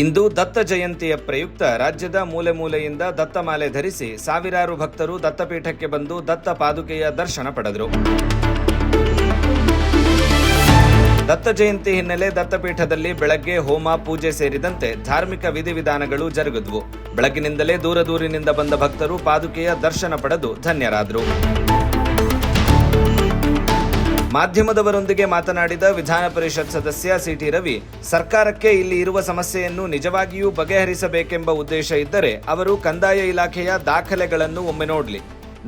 ಇಂದು ದತ್ತ ಜಯಂತಿಯ ಪ್ರಯುಕ್ತ ರಾಜ್ಯದ ಮೂಲೆ ಮೂಲೆಯಿಂದ ದತ್ತಮಾಲೆ ಧರಿಸಿ ಸಾವಿರಾರು ಭಕ್ತರು ದತ್ತಪೀಠಕ್ಕೆ ಬಂದು ದತ್ತ ಪಾದುಕೆಯ ದರ್ಶನ ಪಡೆದರು. ದತ್ತ ಜಯಂತಿ ಹಿನ್ನೆಲೆ ದತ್ತಪೀಠದಲ್ಲಿ ಬೆಳಗ್ಗೆ ಹೋಮ, ಪೂಜೆ ಸೇರಿದಂತೆ ಧಾರ್ಮಿಕ ವಿಧಿವಿಧಾನಗಳು ಜರುಗಿದ್ವು. ಬೆಳಗಿನಿಂದಲೇ ದೂರ ದೂರಿನಿಂದ ಬಂದ ಭಕ್ತರು ಪಾದುಕೆಯ ದರ್ಶನ ಪಡೆದು ಧನ್ಯರಾದರು. ಮಾಧ್ಯಮದವರೊಂದಿಗೆ ಮಾತನಾಡಿದ ವಿಧಾನ ಪರಿಷತ್ ಸದಸ್ಯ ಸಿಟಿ ರವಿ, ಸರ್ಕಾರಕ್ಕೆ ಇಲ್ಲಿ ಇರುವ ಸಮಸ್ಯೆಯನ್ನು ನಿಜವಾಗಿಯೂ ಬಗೆಹರಿಸಬೇಕೆಂಬ ಉದ್ದೇಶ ಇದ್ದರೆ ಅವರು ಕಂದಾಯ ಇಲಾಖೆಯ ದಾಖಲೆಗಳನ್ನು ಒಮ್ಮೆ ನೋಡಲಿ.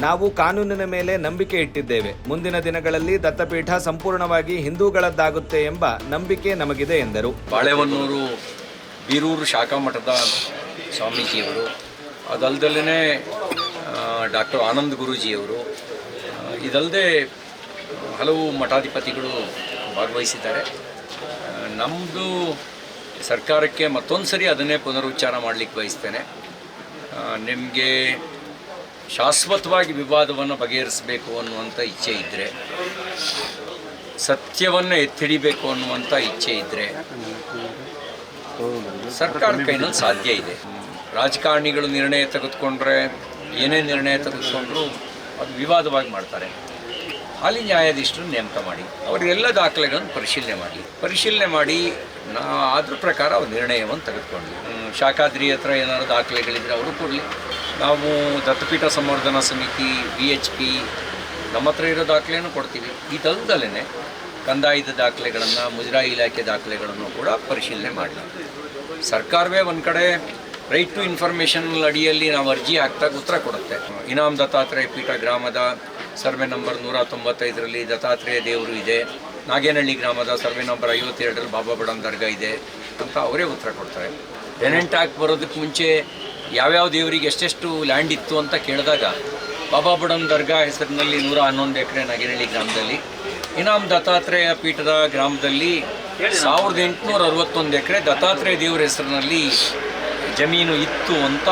ನಾವು ಕಾನೂನಿನ ಮೇಲೆ ನಂಬಿಕೆ ಇಟ್ಟಿದ್ದೇವೆ. ಮುಂದಿನ ದಿನಗಳಲ್ಲಿ ದತ್ತಪೀಠ ಸಂಪೂರ್ಣವಾಗಿ ಹಿಂದೂಗಳದ್ದಾಗುತ್ತೆ ಎಂಬ ನಂಬಿಕೆ ನಮಗಿದೆ ಎಂದರು. ಬಾಳೆಹೊನ್ನೂರು ಬೀರೂರು ಶಾಖಾ ಮಠದ ಸ್ವಾಮೀಜಿಯವರು ಅದಲ್ದಲ್ಲೇ ಡಾಕ್ಟರ್ ಆನಂದ್ ಗುರೂಜಿಯವರು ಇದಲ್ಲದೆ ಹಲವು ಮಠಾಧಿಪತಿಗಳು ಭಾಗವಹಿಸಿದ್ದಾರೆ. ನಮ್ಮದು ಸರ್ಕಾರಕ್ಕೆ ಮತ್ತೊಂದು ಸರಿ ಅದನ್ನೇ ಪುನರುಚ್ಚಾರ ಮಾಡಲಿಕ್ಕೆ ಬಯಸ್ತೇನೆ. ನಿಮಗೆ ಶಾಶ್ವತವಾಗಿ ವಿವಾದವನ್ನು ಬಗೆಹರಿಸಬೇಕು ಅನ್ನುವಂಥ ಇಚ್ಛೆ ಇದ್ದರೆ ಸತ್ಯವನ್ನು ಎತ್ತಿಡಿಬೇಕು ಅನ್ನುವಂಥ ಇಚ್ಛೆ ಇದ್ದರೆ ಸರ್ಕಾರ ಕೈನಲ್ಲಿ ಸಾಧ್ಯ ಇದೆ. ರಾಜಕಾರಣಿಗಳು ನಿರ್ಣಯ ತೆಗೆದುಕೊಂಡ್ರೆ ಏನೇ ನಿರ್ಣಯ ತೆಗೆದುಕೊಂಡ್ರೂ ಅದು ವಿವಾದವಾಗಿ ಮಾಡ್ತಾರೆ. ಹಾಲಿ ನ್ಯಾಯಾಧೀಶರು ನೇಮಕ ಮಾಡಿ, ಅವರಿಗೆಲ್ಲ ದಾಖಲೆಗಳನ್ನು ಪರಿಶೀಲನೆ ಮಾಡಿ. ಪರಿಶೀಲನೆ ಮಾಡಿ, ನಾ ಅದ್ರ ಪ್ರಕಾರ ಅವ್ರು ನಿರ್ಣಯವನ್ನು ತೆಗೆದುಕೊಂಡ್ವಿ ಶಾಖಾದ್ರಿ ಹತ್ರ ಏನಾದ್ರು ದಾಖಲೆಗಳಿದ್ರೆ ಅವರು ಕೊಡಲಿ. ನಾವು ದತ್ತಪೀಠ ಸಂವರ್ಧನಾ ಸಮಿತಿ ಬಿ ಎಚ್ ಪಿ ನಮ್ಮ ಹತ್ರ ಇರೋ ದಾಖಲೆಯನ್ನು ಕೊಡ್ತೀವಿ. ಇದಲ್ದಲೇ ಕಂದಾಯದ ದಾಖಲೆಗಳನ್ನು, ಮುಜರಾಯಿ ಇಲಾಖೆ ದಾಖಲೆಗಳನ್ನು ಕೂಡ ಪರಿಶೀಲನೆ ಮಾಡಲಿ. ಸರ್ಕಾರವೇ ಒಂದು ಕಡೆ ರೈಟ್ ಟು ಇನ್ಫಾರ್ಮೇಷನ್ ಅಡಿಯಲ್ಲಿ ನಾವು ಅರ್ಜಿ ಹಾಕ್ತಾಗ ಉತ್ತರ ಕೊಡುತ್ತೆ. ಇನಾಮ್ ದತ್ತಾತ್ರೇಯ ಪೀಠ ಗ್ರಾಮದ ಸರ್ವೆ ನಂಬರ್ ನೂರ ತೊಂಬತ್ತೈದರಲ್ಲಿ ದತ್ತಾತ್ರೇಯ ದೇವರು ಇದೆ. ನಾಗೇನಹಳ್ಳಿ ಗ್ರಾಮದ ಸರ್ವೆ ನಂಬರ್ ಐವತ್ತೆರಡರಲ್ಲಿ ಬಾಬಾ ಬಡನ್ ದರ್ಗಾ ಇದೆ ಅಂತ ಅವರೇ ಉತ್ತರ ಕೊಡ್ತಾರೆ. ಟೆನೆಂಟ್ ಆಗಿ ಬರೋದಕ್ಕೆ ಮುಂಚೆ ಯಾವ್ಯಾವ ದೇವರಿಗೆ ಎಷ್ಟೆಷ್ಟು ಲ್ಯಾಂಡ್ ಇತ್ತು ಅಂತ ಕೇಳಿದಾಗ ಬಾಬಾ ಬುಡನ್ ದರ್ಗಾ ಹೆಸರಿನಲ್ಲಿ ನೂರ ಹನ್ನೊಂದು ಎಕರೆ ನಾಗೇನಹಳ್ಳಿ ಗ್ರಾಮದಲ್ಲಿ ಇನಾಮ್ ದತ್ತಾತ್ರೇಯ ಪೀಠದ ಗ್ರಾಮದಲ್ಲಿ ಸಾವಿರದ ಎಂಟುನೂರ ಅರವತ್ತೊಂದು ಎಕರೆ ದತ್ತಾತ್ರೇಯ ದೇವರ ಹೆಸರಿನಲ್ಲಿ ಜಮೀನು ಇತ್ತು ಅಂತ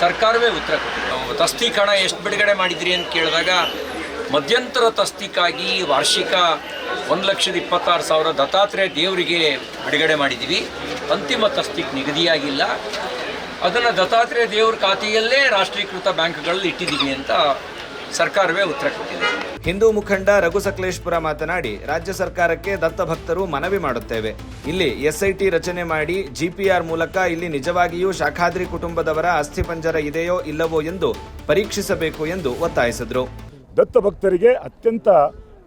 ಸರ್ಕಾರವೇ ಉತ್ತರ ಕೊಟ್ಟಿದೆ. ತಸ್ತಿಕಣ ಎಷ್ಟು ಬಿಡುಗಡೆ ಮಾಡಿದ್ರಿ ಅಂತ ಕೇಳಿದಾಗ ಮಧ್ಯಂತರ ತಸ್ತಿಕ್ಕಾಗಿ ವಾರ್ಷಿಕ ಒಂದು ಲಕ್ಷದ ಇಪ್ಪತ್ತಾರು ಸಾವಿರ ದತ್ತಾತ್ರೇಯ ದೇವರಿಗೆ ಬಿಡುಗಡೆ ಮಾಡಿದ್ದೀವಿ ಅಂತಿಮ ತಸ್ತಿಕ್ ನಿಗದಿಯಾಗಿಲ್ಲ. ಅದನ್ನು ದತ್ತಾತ್ರೇಯ ದೇವ್ರ ಖಾತೆಯಲ್ಲೇ ರಾಷ್ಟ್ರೀಕೃತ ಬ್ಯಾಂಕ್ಗಳಲ್ಲಿ ಇಟ್ಟಿದ್ದೀವಿ ಅಂತ ಸರ್ಕಾರವೇ ಉತ್ತರ ಕೊಟ್ಟಿದೆ. ಹಿಂದೂ ಮುಖಂಡ ರಘು ಸಕಲೇಶ್ಪುರ ಮಾತನಾಡಿ ರಾಜ್ಯ ಸರ್ಕಾರಕ್ಕೆ ದತ್ತ ಭಕ್ತರು ಮನವಿ ಮಾಡುತ್ತೇವೆ. ಇಲ್ಲಿ ಎಸ್ಐಟಿ ರಚನೆ ಮಾಡಿ ಜಿಪಿಆರ್ ಮೂಲಕ ಇಲ್ಲಿ ನಿಜವಾಗಿಯೂ ಶಾಖಾದ್ರಿ ಕುಟುಂಬದವರ ಅಸ್ಥಿಪಂಜರ ಇದೆಯೋ ಇಲ್ಲವೋ ಎಂದು ಪರೀಕ್ಷಿಸಬೇಕು ಎಂದು ಒತ್ತಾಯಿಸಿದರು. ದತ್ತ ಭಕ್ತರಿಗೆ ಅತ್ಯಂತ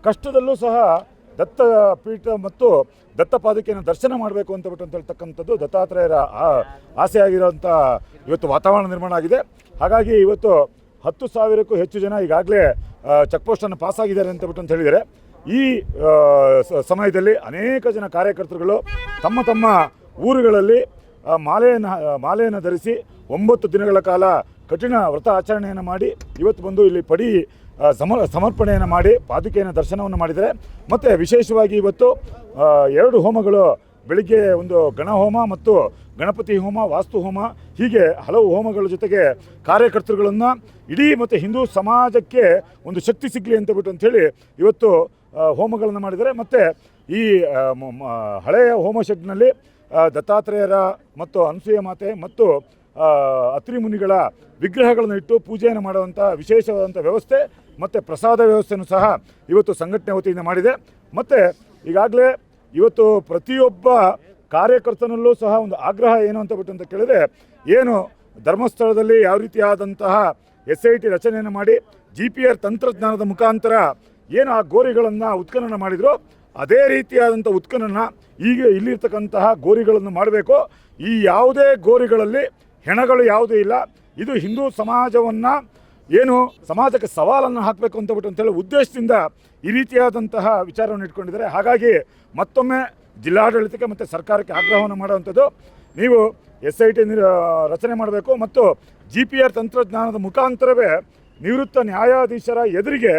ಕಷ್ಟದಲ್ಲೂ ಸಹ ದತ್ತ ಪೀಠ ಮತ್ತು ದತ್ತ ಪಾದುಕೆಯನ್ನು ದರ್ಶನ ಮಾಡಬೇಕು ಅಂತ ಬಿಟ್ಟು ಅಂತ ಹೇಳ್ತಕ್ಕಂಥದ್ದು ದತ್ತಾತ್ರೇಯರ ಆ- ಆಸೆ ಆಗಿರೋಂಥ ಇವತ್ತು ವಾತಾವರಣ ನಿರ್ಮಾಣ ಆಗಿದೆ. ಹಾಗಾಗಿ ಇವತ್ತು ಹತ್ತು ಸಾವಿರಕ್ಕೂ ಹೆಚ್ಚು ಜನ ಈಗಾಗಲೇ ಚೆಕ್ ಪೋಸ್ಟನ್ನು ಪಾಸ್ ಆಗಿದ್ದಾರೆ ಅಂತ ಬಿಟ್ಟು ಅಂತ ಹೇಳಿದರೆ ಈ ಸಮಯದಲ್ಲಿ ಅನೇಕ ಜನ ಕಾರ್ಯಕರ್ತರುಗಳು ತಮ್ಮ ತಮ್ಮ ಊರುಗಳಲ್ಲಿ ಮಾಲೆಯನ್ನು ಮಾಲೆಯನ್ನು ಧರಿಸಿ ಒಂಬತ್ತು ದಿನಗಳ ಕಾಲ ಕಠಿಣ ವ್ರತ ಆಚರಣೆಯನ್ನು ಮಾಡಿ, ಇವತ್ತು ಬಂದು ಇಲ್ಲಿ ಪಡಿ ಸಮ ಸಮರ್ಪಣೆಯನ್ನು ಮಾಡಿ, ಪಾದುಕೆಯನ್ನು ದರ್ಶನವನ್ನು ಮಾಡಿದರೆ ಮತ್ತು ವಿಶೇಷವಾಗಿ ಇವತ್ತು ಎರಡು ಹೋಮಗಳು ಬೆಳಿಗ್ಗೆ ಒಂದು ಗಣಹೋಮ ಮತ್ತು ಗಣಪತಿ ಹೋಮ ವಾಸ್ತು ಹೋಮ ಹೀಗೆ ಹಲವು ಹೋಮಗಳ ಜೊತೆಗೆ ಕಾರ್ಯಕರ್ತರುಗಳನ್ನು ಇಡೀ ಮತ್ತು ಹಿಂದೂ ಸಮಾಜಕ್ಕೆ ಒಂದು ಶಕ್ತಿ ಸಿಗಲಿ ಅಂತ ಬಿಟ್ಟು ಅಂಥೇಳಿ ಇವತ್ತು ಹೋಮಗಳನ್ನು ಮಾಡಿದರೆ ಮತ್ತು ಈ ಹಳೆಯ ಹೋಮ ಶೆಡ್ನಲ್ಲಿ ಆ, ದತ್ತಾತ್ರೇಯರ ಮತ್ತು ಅನಸೂಯ ಮಾತೆ ಮತ್ತು ಅತ್ರಿ ಮುನಿಗಳ ವಿಗ್ರಹಗಳನ್ನು ಇಟ್ಟು ಪೂಜೆಯನ್ನು ಮಾಡುವಂಥ ವಿಶೇಷವಾದಂಥ ವ್ಯವಸ್ಥೆ ಮತ್ತು ಪ್ರಸಾದ ವ್ಯವಸ್ಥೆಯನ್ನು ಸಹ ಇವತ್ತು ಸಂಘಟನೆ ವತಿಯಿಂದ ಮಾಡಿದೆ. ಮತ್ತು ಈಗಾಗಲೇ ಇವತ್ತು ಪ್ರತಿಯೊಬ್ಬ ಕಾರ್ಯಕರ್ತನಲ್ಲೂ ಸಹ ಒಂದು ಆಗ್ರಹ ಏನು ಅಂತ ಬಿಟ್ಟು ಅಂತ ಕೇಳಿದ್ರೆ, ಏನು ಧರ್ಮಸ್ಥಳದಲ್ಲಿ ಯಾವ ರೀತಿಯಾದಂತಹ ಎಸ್ ಐ ಟಿ ರಚನೆಯನ್ನು ಮಾಡಿ ಜಿ ಪಿ ಆರ್ ತಂತ್ರಜ್ಞಾನದ ಮುಖಾಂತರ ಏನು ಆ ಗೋರಿಗಳನ್ನು ಉತ್ಖನನ ಮಾಡಿದ್ರು, ಅದೇ ರೀತಿಯಾದಂಥ ಉತ್ಖನನ ಈಗ ಇಲ್ಲಿರ್ತಕ್ಕಂತಹ ಗೋರಿಗಳನ್ನು ಮಾಡಬೇಕು. ಈ ಯಾವುದೇ ಗೋರಿಗಳಲ್ಲಿ ಹೆಣಗಳು ಯಾವುದೂ ಇಲ್ಲ. ಇದು ಹಿಂದೂ ಸಮಾಜವನ್ನು ಏನು ಸಮಾಜಕ್ಕೆ ಸವಾಲನ್ನು ಹಾಕಬೇಕು ಅಂತ ಬಿಟ್ಟು ಅಂತೇಳಿ ಉದ್ದೇಶದಿಂದ ಈ ರೀತಿಯಾದಂತಹ ವಿಚಾರವನ್ನು ಇಟ್ಕೊಂಡಿದ್ದಾರೆ. ಹಾಗಾಗಿ ಮತ್ತೊಮ್ಮೆ ಜಿಲ್ಲಾಡಳಿತಕ್ಕೆ ಮತ್ತು ಸರ್ಕಾರಕ್ಕೆ ಆಗ್ರಹವನ್ನು ಮಾಡುವಂಥದ್ದು ನೀವು ಎಸ್ ಐ ಟಿ ರಚನೆ ಮಾಡಬೇಕು ಮತ್ತು ಜಿ ಪಿ ಆರ್ ತಂತ್ರಜ್ಞಾನದ ಮುಖಾಂತರವೇ ನಿವೃತ್ತ ನ್ಯಾಯಾಧೀಶರ ಎದುರಿಗೆ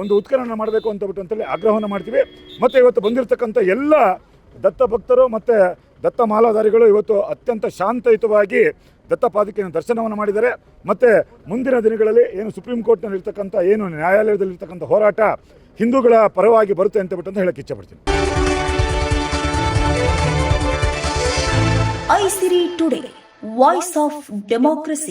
ಒಂದು ಉತ್ಖನನ ಮಾಡಬೇಕು ಅಂತ ಬಿಟ್ಟು ಅಂತೇಳಿ ಆಗ್ರಹವನ್ನು ಮಾಡ್ತೀವಿ. ಮತ್ತು ಇವತ್ತು ಬಂದಿರತಕ್ಕಂಥ ಎಲ್ಲ ದತ್ತ ಭಕ್ತರು ಮತ್ತು ದತ್ತ ಮಾಲಾಧಾರಿಗಳು ಇವತ್ತು ಅತ್ಯಂತ ಶಾಂತಯುತವಾಗಿ ದತ್ತಪಾದಿಕೆಯನ್ನು ದರ್ಶನವನ್ನು ಮಾಡಿದರೆ ಮತ್ತು ಮುಂದಿನ ದಿನಗಳಲ್ಲಿ ಏನು ಸುಪ್ರೀಂ ಕೋರ್ಟ್ನಲ್ಲಿರ್ತಕ್ಕಂಥ ಏನು ನ್ಯಾಯಾಲಯದಲ್ಲಿರ್ತಕ್ಕಂಥ ಹೋರಾಟ ಹಿಂದೂಗಳ ಪರವಾಗಿ ಬರುತ್ತೆ ಅಂತ ಬಿಟ್ಟು ಅಂತ ಹೇಳಕ್ಕೆ Aisiri Today, voice of democracy.